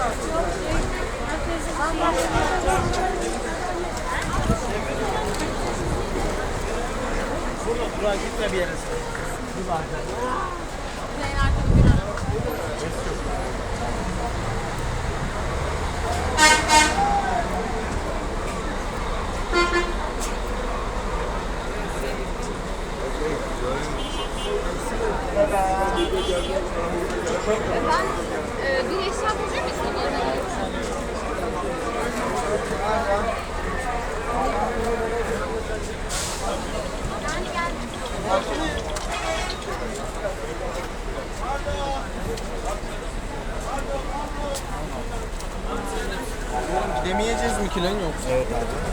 Burada durağa gitme bir yere. Bir bardak. Efendim? Gidemeyeceğiz mi ki lan yoksa? Evet abi.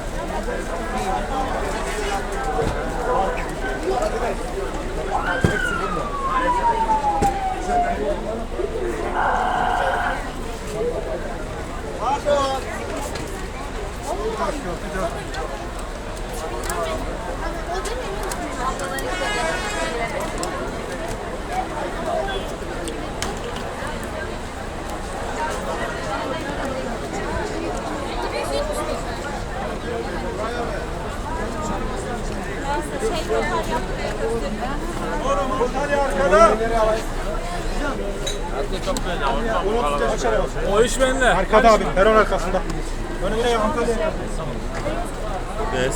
O O iş bende. Arkada abi, peron arkasında. Önünde Antalya. Abla.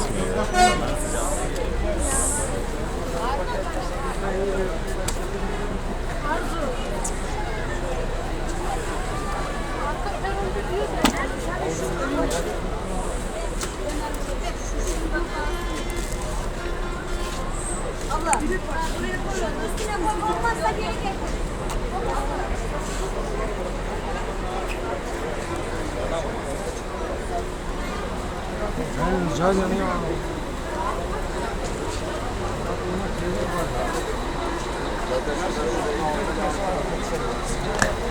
Güzel yanıyor. Zaten